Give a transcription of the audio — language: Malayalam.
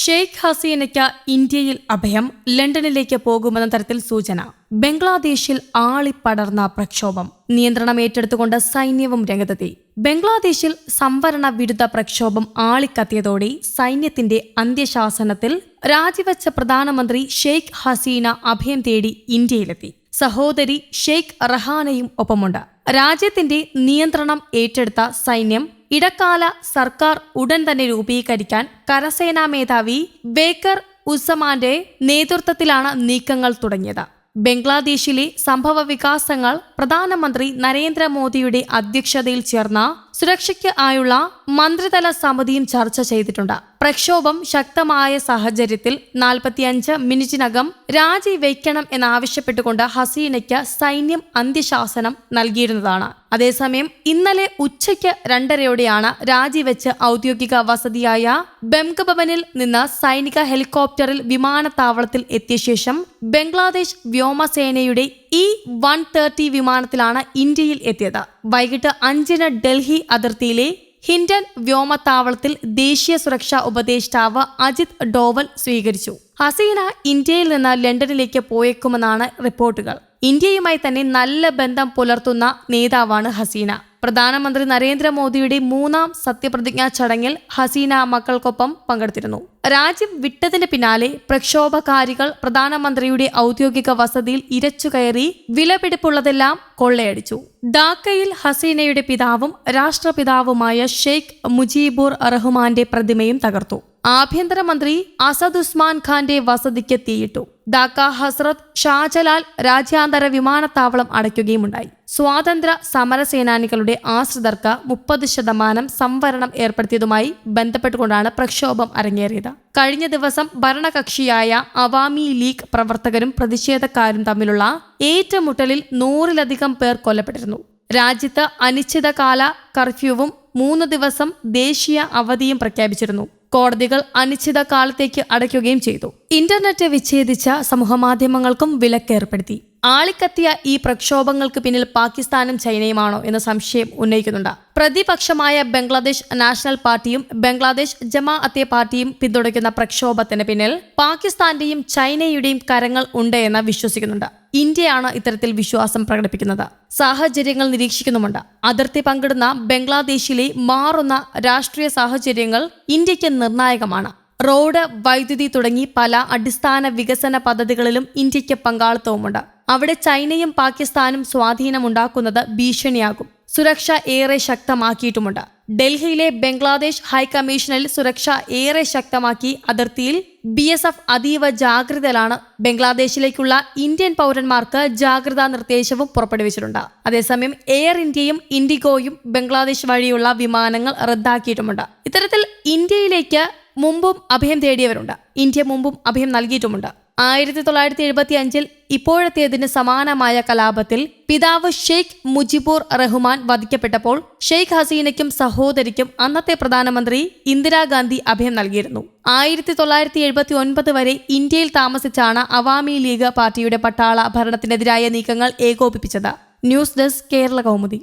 ഷെയ്ഖ് ഹസീനയ്ക്ക് ഇന്ത്യയിൽ അഭയം ലണ്ടനിലേക്ക് പോകുമെന്ന തരത്തിൽ സൂചന. ബംഗ്ലാദേശിൽ ആളിപ്പടർന്ന പ്രക്ഷോഭം. നിയന്ത്രണം ഏറ്റെടുത്തുകൊണ്ട് സൈന്യവും രംഗത്തെത്തി. ബംഗ്ലാദേശിൽ സംവരണ വിരുദ്ധ പ്രക്ഷോഭം ആളിക്കത്തിയതോടെ സൈന്യത്തിന്റെ അന്ത്യശാസനത്തിൽ രാജിവെച്ച പ്രധാനമന്ത്രി ഷെയ്ഖ് ഹസീന അഭയം തേടി ഇന്ത്യയിലെത്തി. സഹോദരി ഷെയ്ഖ് റഹാനയും ഒപ്പമുണ്ട്. രാജ്യത്തിന്റെ നിയന്ത്രണം ഏറ്റെടുത്ത സൈന്യം ഇടക്കാല സർക്കാർ ഉടൻ തന്നെ രൂപീകരിക്കാൻ കരസേനാ മേധാവി ബേക്കർ ഉസമാന്റെ നേതൃത്വത്തിലാണ് നീക്കങ്ങൾ തുടങ്ങിയത്. ബംഗ്ലാദേശിലെ സംഭവ വികാസങ്ങൾ പ്രധാനമന്ത്രി നരേന്ദ്രമോദിയുടെ അധ്യക്ഷതയിൽ ചേർന്ന സുരക്ഷയ്ക്ക് ആയുള്ള മന്ത്രിതല സമിതിയും ചർച്ച ചെയ്തിട്ടുണ്ട്. പ്രക്ഷോഭം ശക്തമായ സാഹചര്യത്തിൽ നാൽപ്പത്തിയഞ്ച് മിനിറ്റിനകം രാജിവെക്കണം എന്നാവശ്യപ്പെട്ടുകൊണ്ട് ഹസീനയ്ക്ക് സൈന്യം അന്ത്യശാസനം നൽകിയിരുന്നതാണ്. അതേസമയം ഇന്നലെ ഉച്ചയ്ക്ക് രണ്ടരയോടെയാണ് രാജിവെച്ച് ഔദ്യോഗിക വസതിയായ ബംഗഭവനിൽ നിന്ന് സൈനിക ഹെലികോപ്റ്ററിൽ വിമാനത്താവളത്തിൽ എത്തിയ ശേഷം ബംഗ്ലാദേശ് വ്യോമസേനയുടെ ഇ വൺ തേർട്ടി വിമാനത്തിലാണ് ഇന്ത്യയിൽ എത്തിയത്. വൈകിട്ട് അഞ്ചിന് ഡൽഹി അതിർത്തിയിലെ ഹിൻഡൻ വ്യോമത്താവളത്തിൽ ദേശീയ സുരക്ഷാ ഉപദേഷ്ടാവ് അജിത് ഡോവൽ സ്വീകരിച്ചു. ഹസീന ഇന്ത്യയിൽ നിന്ന് ലണ്ടനിലേക്ക് പോയേക്കുമെന്നാണ് റിപ്പോർട്ടുകൾ. ഇന്ത്യയുമായി തന്നെ നല്ല ബന്ധം പുലർത്തുന്ന നേതാവാണ് ഹസീന. പ്രധാനമന്ത്രി നരേന്ദ്രമോദിയുടെ മൂന്നാം സത്യപ്രതിജ്ഞാ ചടങ്ങിൽ ഹസീന മക്കൾക്കൊപ്പം പങ്കെടുത്തിരുന്നു. രാജ്യം വിട്ടതിന് പിന്നാലെ പ്രക്ഷോഭകാരികൾ പ്രധാനമന്ത്രിയുടെ ഔദ്യോഗിക വസതിയിൽ ഇരച്ചുകയറി വിലപിടിപ്പുള്ളതെല്ലാം കൊള്ളയടിച്ചു. ഡാക്കയിൽ ഹസീനയുടെ പിതാവും രാഷ്ട്രപിതാവുമായ ഷെയ്ഖ് മുജീബുർ റഹ്മാന്റെ പ്രതിമയും തകർത്തു. ആഭ്യന്തരമന്ത്രി അസദ് ഉസ്മാൻ ഖാന്റെ വസതിക്ക് തീയിട്ടു ഡാക്ക ഹസ്രത് ഷാജലാൽ രാജ്യാന്തര വിമാനത്താവളം അടയ്ക്കുകയുമുണ്ടായി. സ്വാതന്ത്ര്യ സമരസേനാനികളുടെ ആശ്രിതർക്ക് മുപ്പത് ശതമാനം സംവരണം ഏർപ്പെടുത്തിയതുമായി ബന്ധപ്പെട്ടുകൊണ്ടാണ് പ്രക്ഷോഭം അരങ്ങേറിയത്. കഴിഞ്ഞ ദിവസം ഭരണകക്ഷിയായ അവാമി ലീഗ് പ്രവർത്തകരും പ്രതിഷേധക്കാരും തമ്മിലുള്ള ഏറ്റുമുട്ടലിൽ നൂറിലധികം പേർ കൊല്ലപ്പെട്ടിരുന്നു. രാജ്യത്ത് അനിശ്ചിതകാല കർഫ്യൂവും മൂന്ന് ദിവസം ദേശീയ അവധിയും പ്രഖ്യാപിച്ചിരുന്നു. കോടതികൾ അനിശ്ചിതകാലത്തേക്ക് അടയ്ക്കുകയും ചെയ്തു. ഇന്റർനെറ്റ് വിച്ഛേദിച്ച സമൂഹമാധ്യമങ്ങൾക്കും വിലക്കേർപ്പെടുത്തി ആളിക്കത്തിയ ഈ പ്രക്ഷോഭങ്ങൾക്ക് പിന്നിൽ പാകിസ്ഥാനും ചൈനയുമാണോ എന്ന സംശയം ഉന്നയിക്കുന്നുണ്ട്. പ്രതിപക്ഷമായ ബംഗ്ലാദേശ് നാഷണൽ പാർട്ടിയും ബംഗ്ലാദേശ് ജമാഅത്തെ പാർട്ടിയും പിന്തുണയ്ക്കുന്ന പ്രക്ഷോഭത്തിന് പിന്നിൽ പാകിസ്ഥാന്റെയും ചൈനയുടെയും കരങ്ങൾ ഉണ്ട് എന്ന് വിശ്വസിക്കുന്നുണ്ട്. ഇന്ത്യയാണ് ഇത്തരത്തിൽ വിശ്വാസം പ്രകടിപ്പിക്കുന്നത്. സാഹചര്യങ്ങൾ നിരീക്ഷിക്കുന്നുമുണ്ട്. അതിർത്തി പങ്കിടുന്ന ബംഗ്ലാദേശിലെ മാറുന്ന രാഷ്ട്രീയ സാഹചര്യങ്ങൾ ഇന്ത്യയ്ക്ക് നിർണായകമാണ്. റോഡ് വൈദ്യുതി തുടങ്ങി പല അടിസ്ഥാന വികസന പദ്ധതികളിലും ഇന്ത്യയ്ക്ക് പങ്കാളിത്തവുമുണ്ട്. അവിടെ ചൈനയും പാകിസ്ഥാനും സ്വാധീനമുണ്ടാക്കുന്നത് ഭീഷണിയാകും. സുരക്ഷ ഏറെ ശക്തമാക്കിയിട്ടുമുണ്ട്. ഡൽഹിയിലെ ബംഗ്ലാദേശ് ഹൈക്കമ്മീഷനിൽ സുരക്ഷ ഏറെ ശക്തമാക്കി അതിർത്തിയിൽ ബി എസ് എഫ് അതീവ ജാഗ്രതയിലാണ് ബംഗ്ലാദേശിലേക്കുള്ള ഇന്ത്യൻ പൗരന്മാർക്ക് ജാഗ്രതാ നിർദ്ദേശവും പുറപ്പെടുവിച്ചിട്ടുണ്ട്. അതേസമയം എയർ ഇന്ത്യയും ഇൻഡിഗോയും ബംഗ്ലാദേശ് വഴിയുള്ള വിമാനങ്ങൾ റദ്ദാക്കിയിട്ടുമുണ്ട്. ഇത്തരത്തിൽ ഇന്ത്യയിലേക്ക് മുമ്പും അഭയം തേടിയവരുണ്ട്. ഇന്ത്യ മുമ്പും അഭയം നൽകിയിട്ടുമുണ്ട്. ആയിരത്തി തൊള്ളായിരത്തി എഴുപത്തി അഞ്ചിൽ ഇപ്പോഴത്തേതിന് സമാനമായ കലാപത്തിൽ പിതാവ് ഷെയ്ഖ് മുജിബുർ റഹ്മാൻ വധിക്കപ്പെട്ടപ്പോൾ ഷെയ്ഖ് ഹസീനയ്ക്കും സഹോദരിക്കും അന്നത്തെ പ്രധാനമന്ത്രി ഇന്ദിരാഗാന്ധി അഭയം നൽകിയിരുന്നു. ആയിരത്തി തൊള്ളായിരത്തി എഴുപത്തി ഒൻപത് വരെ ഇന്ത്യയിൽ താമസിച്ചാണ് അവാമി ലീഗ് പാർട്ടിയുടെ പട്ടാള ഭരണത്തിനെതിരായ നീക്കങ്ങൾ ഏകോപിപ്പിച്ചത്. News desk Kerala Kaumudi.